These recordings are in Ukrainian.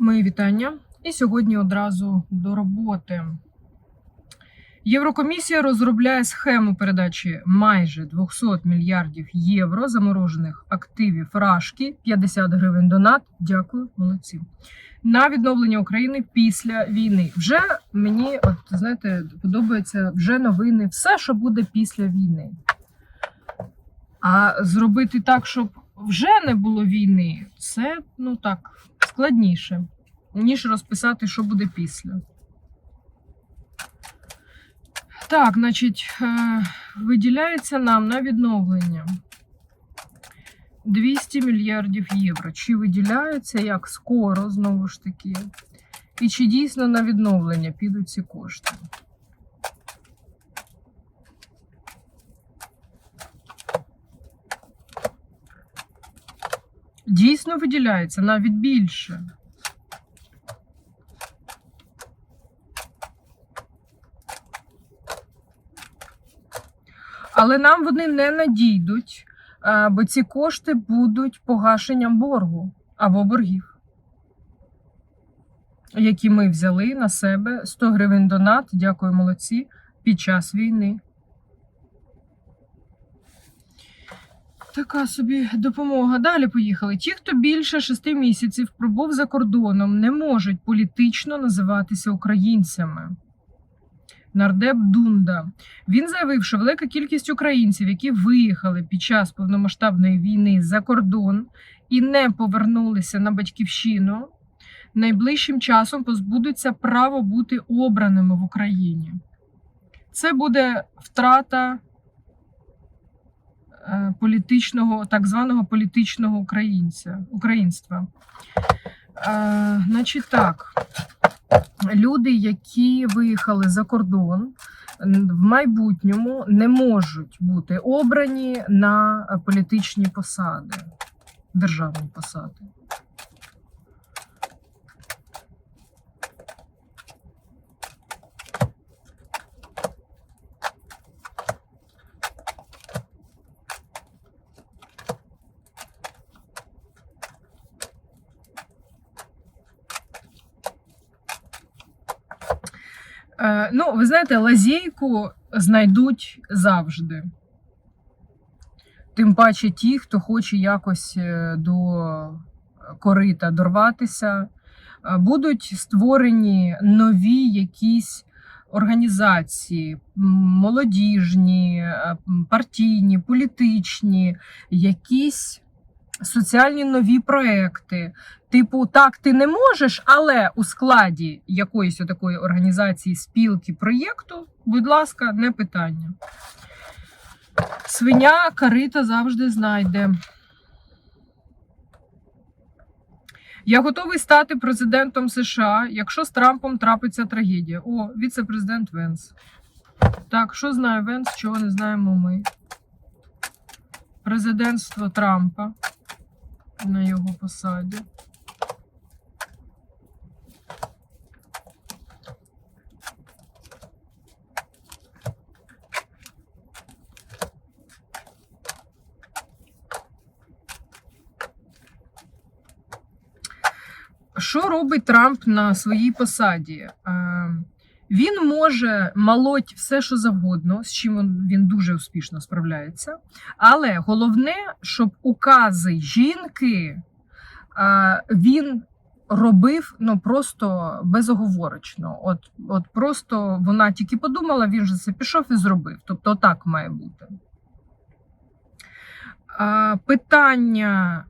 Мої вітання. І сьогодні одразу до роботи. Єврокомісія розробляє схему передачі майже 200 мільярдів євро заморожених активів Рашки 50 гривень донат. Дякую, молодці. На відновлення України після війни. Вже мені, от знаєте, подобається вже новини, все, що буде після війни. А зробити так, щоб вже не було війни, це ну так складніше, ніж розписати, що буде після. Так, значить, е, виділяється нам на відновлення 200 мільярдів євро. Чи виділяється як скоро, знову ж таки, і чи дійсно на відновлення підуть ці кошти? Дійсно виділяється навіть більше. Але нам вони не надійдуть, е, бо ці кошти будуть погашенням боргу або боргів, які ми взяли на себе 100 гривень донат, дякую молодці, під час війни. Така собі допомога. Далі поїхали. Ті, хто більше шести місяців пробув за кордоном, не можуть політично називатися українцями. Нардеп Дунда. Він заявив, що велика кількість українців, які виїхали під час повномасштабної війни за кордон і не повернулися на батьківщину, найближчим часом позбудуться права бути обраними в Україні. Це буде втрата політичного, так званого політичного українця, українства. Е, значить так, люди, які виїхали за кордон, в майбутньому не можуть бути обрані на е, політичні посади, державні посади. Е, ну, ви знаєте, лазейку знайдуть завжди. Тим паче ті, хто хоче якось е, до корита дорватися, Е, будуть створені нові якісь організації, молодіжні, партійні, політичні, якісь соціальні нові проекти. Типу, так, ти не можеш, але у складі якоїсь такої організації, спілки, проєкту, будь ласка, не питання. Свиня карита завжди знайде. Я готовий стати президентом США, якщо з Трампом трапиться трагедія. О, віце-президент Венс. Так, що знає Венс, чого не знаємо ми? Президентство Трампа на його посаді. Що робить Трамп на своїй посаді? Е, Він може молоть все, що завгодно, з чим він- дуже успішно справляється. Але головне, щоб укази жінки е, він робив ну просто безоговорочно. От, от просто вона тільки подумала, він же це пішов і зробив. Тобто, так має бути. Е, Питання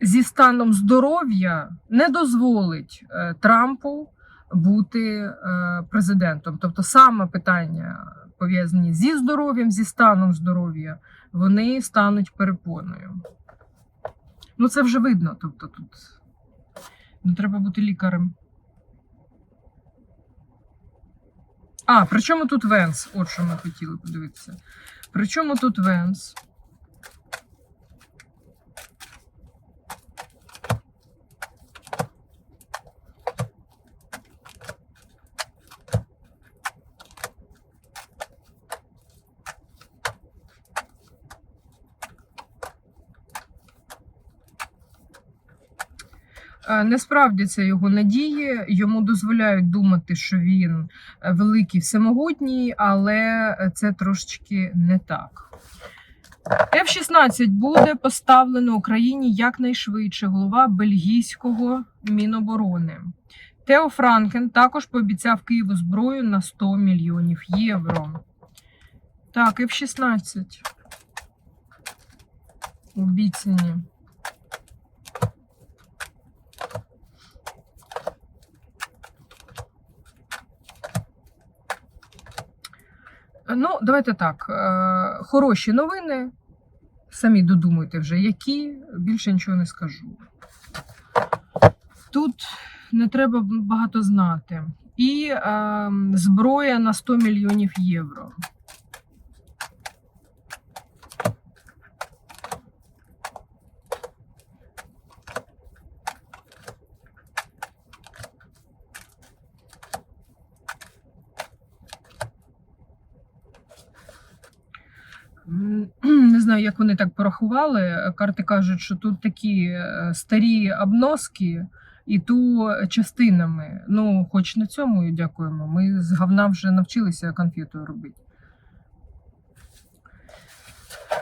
зі станом здоров'я не дозволить е, Трампу бути е, президентом. Тобто, саме питання пов'язані зі здоров'ям, зі станом здоров'я, вони стануть перепоною. Ну, це вже видно. Тобто, тут не треба бути лікарем. А, при чому тут Венс? От що ми хотіли подивитися. При чому тут Венс? Не справдяться його надії, йому дозволяють думати, що він е, великий всемогутній, але це трошечки не так. F-16 буде поставлено Україні якнайшвидше голова бельгійського Міноборони. Тео Франкен також пообіцяв Києву зброю на 100 мільйонів євро. Так, F-16. Обіцяні. Ну, давайте так. е, Хороші новини. Самі додумайте вже, які, більше нічого не скажу. Тут не треба багато знати. І е, зброя на 100 мільйонів євро. М, Не знаю, як вони так порахували. Карти кажуть, що тут такі е, старі обноски, і ту частинами. Ну, хоч на цьому і дякуємо. Ми з говна вже навчилися конфету робити.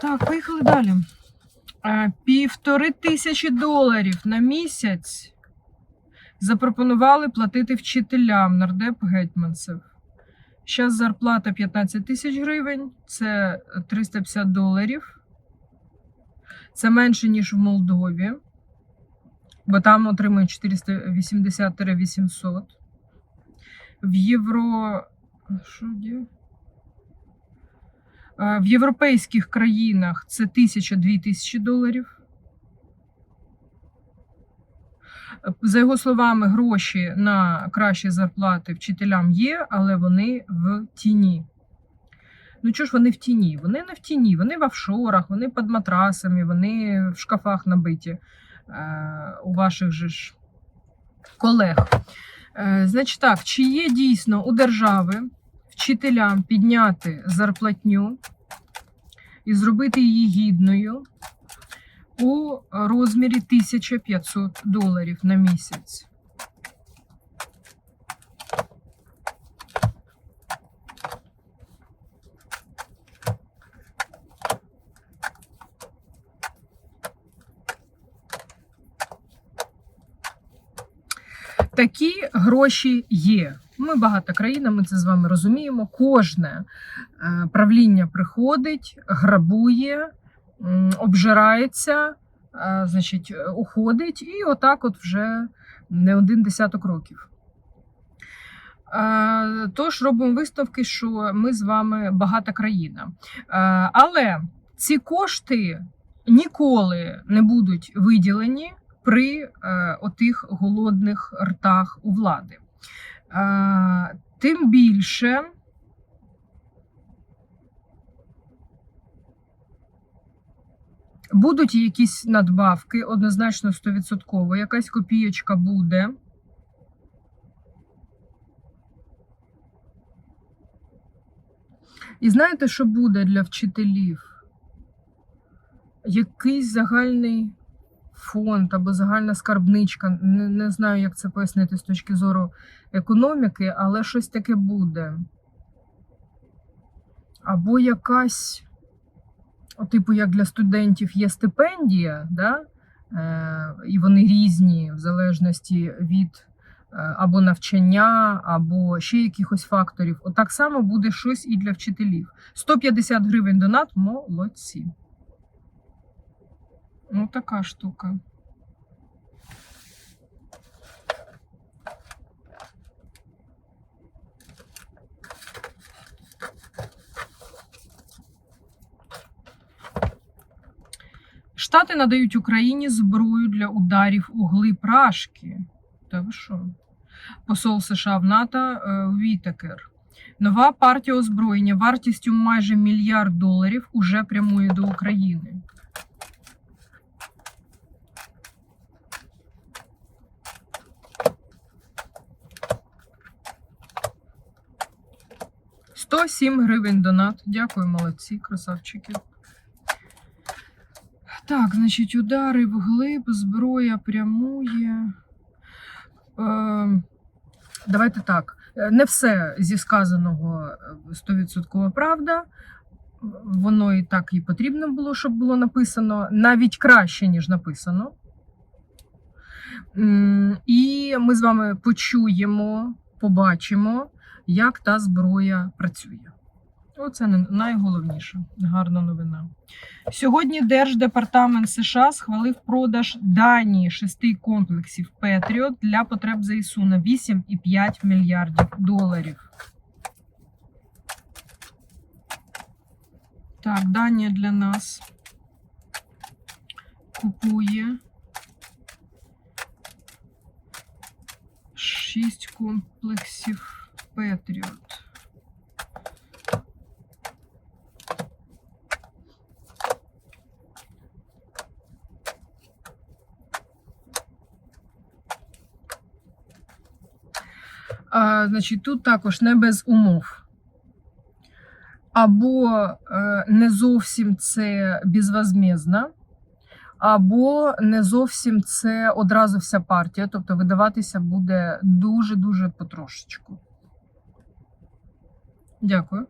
Так, поїхали далі. Півтори тисячі доларів на місяць запропонували платити вчителям нардеп гетьманцев. Зараз зарплата 15 тисяч гривень, це 350 доларів. Це менше, ніж в Молдові, бо там отримують 480-800. В євро. Що де? Е, В європейських країнах це 1000-2000 тисячі доларів. За його словами, гроші на кращі зарплати вчителям є, але вони в тіні. Ну чого ж вони в тіні? Вони не в тіні, вони в офшорах, вони під матрасами, вони в шкафах набиті е, у ваших же ж колег. Е, значить так, чи є дійсно у держави вчителям підняти зарплатню і зробити її гідною? У розмірі 1500 доларів на місяць. Такі гроші є. Ми багата країна, ми це з вами розуміємо. Кожне е, правління приходить, грабує, обжирається, е, значить, е, уходить, і отак от вже не один десяток років. Е, Тож робимо висновки, що ми з вами багата країна. Але ці кошти ніколи не будуть виділені при отих голодних ртах у влади. Тим більше. Будуть якісь надбавки, однозначно 100%, якась копієчка буде. І знаєте, що буде для вчителів? Якийсь загальний фонд або загальна скарбничка. Не, не знаю, як це пояснити з точки зору економіки, але щось таке буде. Або якась, типу, як для студентів є стипендія, да? е, і вони різні в залежності від е, або навчання, або ще якихось факторів. Отак само буде щось і для вчителів. 150 гривень донат молодці. Ну, така штука. Штати надають Україні зброю для ударів у глиб Рашки. Та ви що? Посол США в НАТО е, Вітекер. Нова партія озброєння вартістю майже мільярд доларів уже прямує до України. Сто сім гривень донат. Дякую, молодці, красавчики. Так, значить, удари вглиб, зброя прямує. Е, давайте так. Е, Не все зі сказаного е, 100% правда. Воно і так і потрібно було, щоб було написано, навіть краще, ніж написано. І ми з вами почуємо, побачимо, як та зброя працює. Оце не- найголовніше. Гарна новина. Сьогодні Держдепартамент США схвалив продаж Данії шести комплексів Петріот для потреб ЗСУ на 8,5 мільярдів доларів. Так, Данія для нас купує 6 комплексів Петріот. А, значить, тут також не без умов. Або е, не зовсім це безвозмездно, або не зовсім це одразу вся партія, тобто видаватися буде дуже-дуже потрошечку. Дякую.